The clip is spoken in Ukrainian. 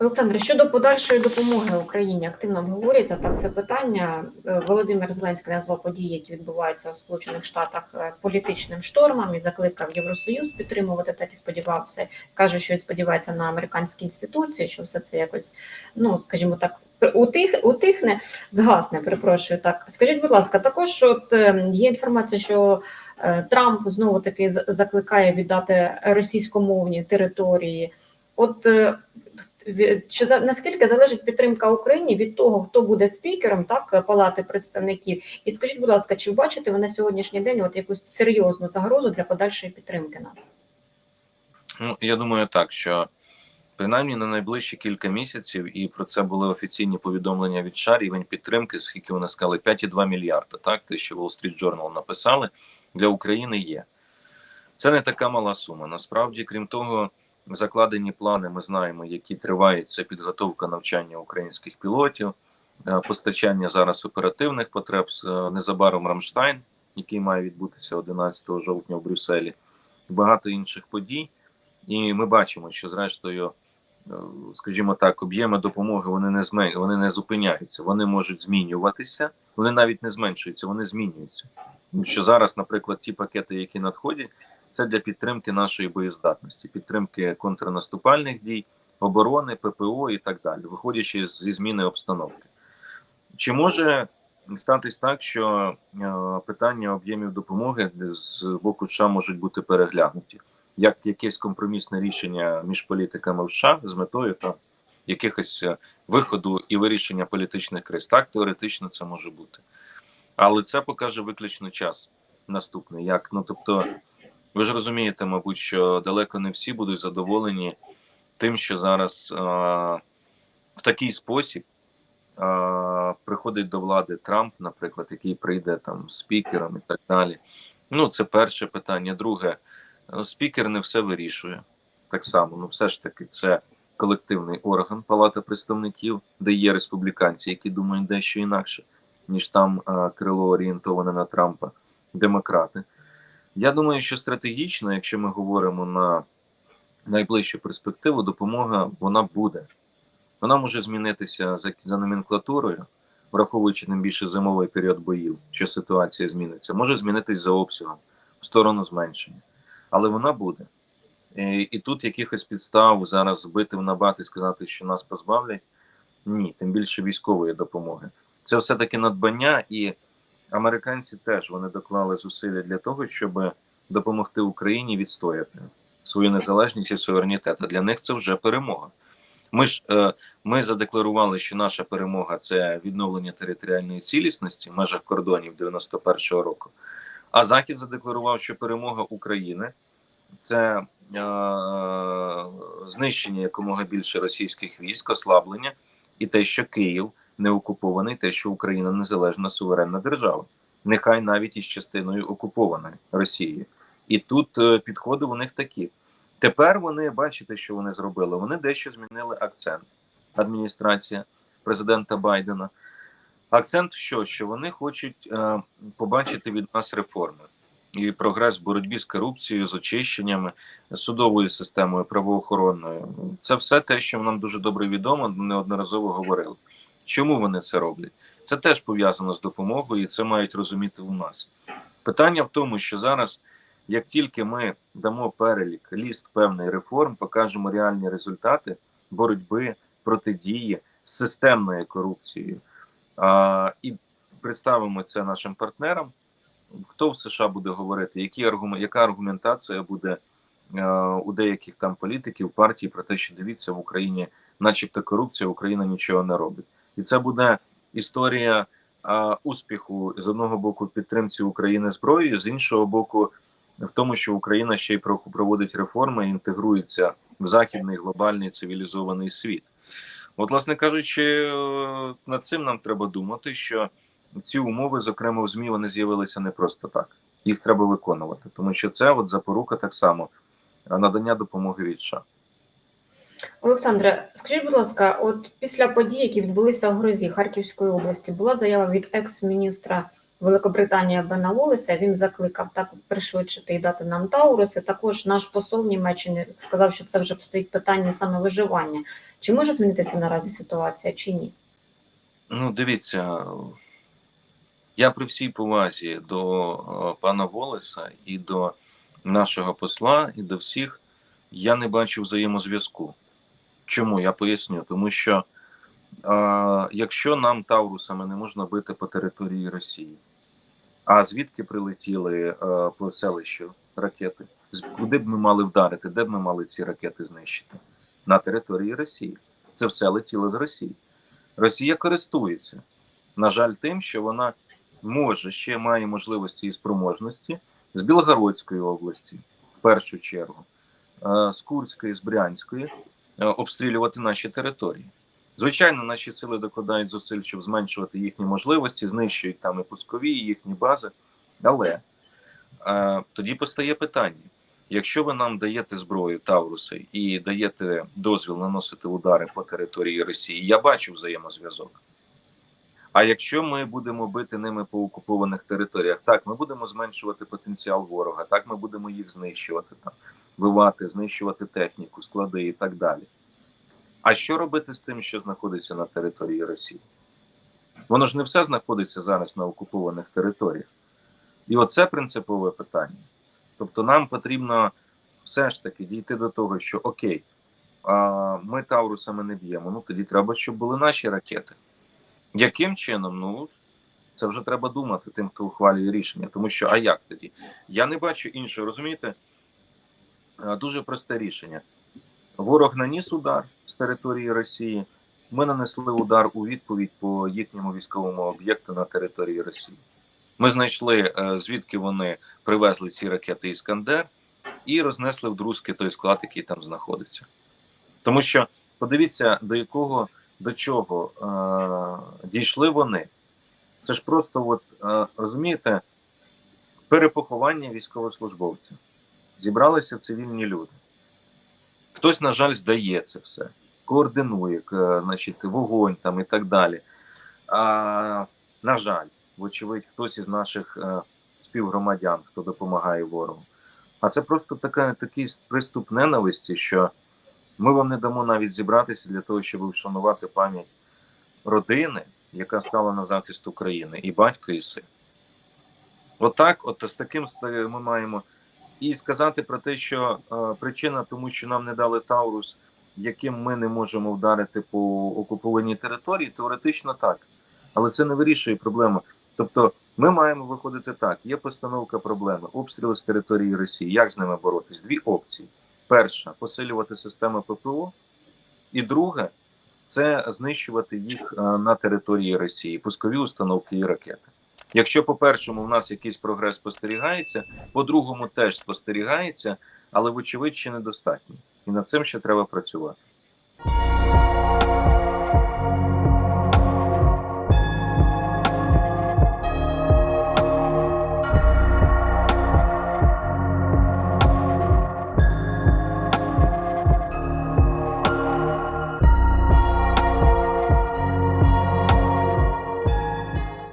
Олександре, щодо подальшої допомоги Україні активно обговорюється так це питання. Е, Володимир Зеленський назвав події, які відбуваються у Сполучених Штатах е, політичним штормом і закликав Євросоюз підтримувати. Так і сподівався. каже, що сподівається на американські інституції, що все це якось, ну скажімо так, утих, утихне, згасне. Перепрошую так. Скажіть, будь ласка, також от е, є інформація, що Трамп знову таки закликає віддати російськомовні території. От чи наскільки залежить підтримка Україні від того, хто буде спікером так палати представників? І скажіть, будь ласка, чи бачите ви на сьогоднішній день от якусь серйозну загрозу для подальшої підтримки нас? Ну, я думаю, так що принаймні на найближчі кілька місяців, і про це були офіційні повідомлення від США, рівень підтримки, скільки вони сказали, 5,2 мільярда. Так, те, що Wall Street Journal написали, для України є. Це не така мала сума. Насправді, крім того, закладені плани, ми знаємо, які тривають. Це підготовка навчання українських пілотів, е, постачання зараз оперативних потреб. е, Незабаром Рамштайн, який має відбутися 11 жовтня в Брюсселі, багато інших подій. І ми бачимо, що зрештою, е, скажімо так, об'єми допомоги вони не змен... вони не зупиняються, вони можуть змінюватися, вони навіть не зменшуються, вони змінюються. Що зараз, наприклад, ті пакети, які надходять, це для підтримки нашої боєздатності, підтримки контрнаступальних дій, оборони, ППО і так далі, виходячи зі зміни обстановки. Чи може статись так, що е, питання об'ємів допомоги з боку США можуть бути переглянуті? як якесь компромісне рішення між політиками США з метою там якихось е, виходу і вирішення політичних криз. Так теоретично це може бути, але це покаже виключно час наступний. Як ну тобто, ви ж розумієте, мабуть, що далеко не всі будуть задоволені тим, що зараз е, в такий спосіб е, приходить до влади Трамп, наприклад, який прийде там спікером і так далі. Ну, це перше питання. Друге. Е, Спікер не все вирішує. Так само, ну все ж таки, це колективний орган Палата представників, де є республіканці, які думають дещо інакше, ніж там е, крило орієнтоване на Трампа, демократи. Я думаю, що стратегічно, якщо ми говоримо на найближчу перспективу, допомога вона буде. Вона може змінитися за, за номенклатурою, враховуючи тим більше зимовий період боїв, що ситуація зміниться, може змінитись за обсягом в сторону зменшення але вона буде. І, і тут якихось підстав зараз збити в набат і сказати, що нас позбавлять. Ні, тим більше військової допомоги. Це все-таки надбання, і американці теж вони доклали зусилля для того, щоб допомогти Україні відстояти свою незалежність і суверенітет. А для них це вже перемога. Ми ж е, ми задекларували, що наша перемога це відновлення територіальної цілісності в межах кордонів 91-го року. А Захід задекларував, що перемога України це е, знищення якомога більше російських військ, ослаблення, і те, що Київ не окупований, те, що Україна незалежна суверенна держава, нехай навіть із частиною окупованої Росією. І тут е, підходи у них такі. Тепер вони бачите, що вони зробили. Вони дещо змінили акцент. Адміністрація президента Байдена. Акцент що? Що вони хочуть е, побачити від нас реформи і прогрес в боротьбі з корупцією, з очищеннями, з судовою системою, правоохоронною. Це все те, що нам дуже добре відомо, неодноразово говорили. Чому вони це роблять? Це теж пов'язано з допомогою, і це мають розуміти у нас. Питання в тому, що зараз, як тільки ми дамо перелік, ліст певний реформ, покажемо реальні результати боротьби протидії з системною корупцією а, і представимо це нашим партнерам. Хто в США буде говорити, які аргумен, яка аргументація буде е, у деяких там політиків партій про те, що дивіться в Україні, начебто корупція, Україна нічого не робить, і це буде історія е, успіху з одного боку підтримці України зброєю, з іншого боку, в тому, що Україна ще й проводить реформи і інтегрується в західний глобальний цивілізований світ. От, власне кажучи, е, над цим нам треба думати, що ці умови, зокрема в ЗМІ, вони з'явилися не просто так. Їх треба виконувати, тому що це от запорука так само надання допомоги від США. Олександре, скажіть, будь ласка, от після подій, які відбулися в Грозі Харківської області, була заява від екс-міністра Великобританії Бена Волеса. Він закликав так пришвидшити і дати нам Тауруси. Також наш посол в Німеччині сказав, що це вже стоїть питання саме виживання Чи може змінитися наразі ситуація, чи ні? Ну, дивіться, я при всій повазі до е, пана Волеса і до нашого посла, і до всіх, я не бачу взаємозв'язку. Чому? Я поясню. Тому що е, якщо нам Таурусами не можна бити по території Росії, а звідки прилетіли е, по селищу ракети? Куди б ми мали вдарити? Де б ми мали ці ракети знищити? На території Росії. Це все летіло з Росії. Росія користується, на жаль, тим, що вона може ще має можливості і спроможності з Білгородської області, в першу чергу, з Курської, з Брянської обстрілювати наші території. Звичайно, наші сили докладають зусиль, щоб зменшувати їхні можливості, знищують там і пускові, і їхні бази. Але е, тоді постає питання: якщо ви нам даєте зброю Тавруси і даєте дозвіл наносити удари по території Росії, я бачу взаємозв'язок. А якщо ми будемо бити ними по окупованих територіях, так ми будемо зменшувати потенціал ворога, так ми будемо їх знищувати, там вивати, знищувати техніку, склади і так далі. А що робити з тим, що знаходиться на території Росії? Воно ж не все знаходиться зараз на окупованих територіях. І оце принципове питання. Тобто, нам потрібно все ж таки дійти до того, що окей, ми Таурусами не б'ємо. Ну тоді треба, щоб були наші ракети. Яким чином? Ну це вже треба думати тим, хто ухвалює рішення. Тому що, а як тоді? Я не бачу іншого, розумієте? Е, Дуже просте рішення. Ворог наніс удар з території Росії. Ми нанесли удар у відповідь по їхньому військовому об'єкту на території Росії. Ми знайшли, е, звідки вони привезли ці ракети Іскандер і рознесли в друзки той склад, який там знаходиться. Тому що подивіться, до якого до чого е, дійшли вони. Це ж просто, от, е, розумієте, перепоховання військовослужбовців. Зібралися цивільні люди. Хтось, на жаль, здає це все, координує, к- значить, вогонь там і так далі. А, на жаль, вочевидь, хтось із наших е, співгромадян, хто допомагає ворогу. А це просто така, такий приступ ненависті, що ми вам не дамо навіть зібратися для того, щоб вшанувати пам'ять родини, яка стала на захист України, і батько, і син. Отак, от з таким ми маємо і сказати про те, що е, причина тому, що нам не дали Таурус, яким ми не можемо вдарити по окупованій території, теоретично так. Але це не вирішує проблему. Тобто, ми маємо виходити так: є постановка проблеми, обстріли з території Росії. Як з ними боротись? Дві опції: перша посилювати системи ППО, і друге це знищувати їх е, на території Росії, пускові установки і ракети. Якщо по першому в нас якийсь прогрес спостерігається, по другому теж спостерігається, але вочевидь ще недостатньо. І над цим ще треба працювати.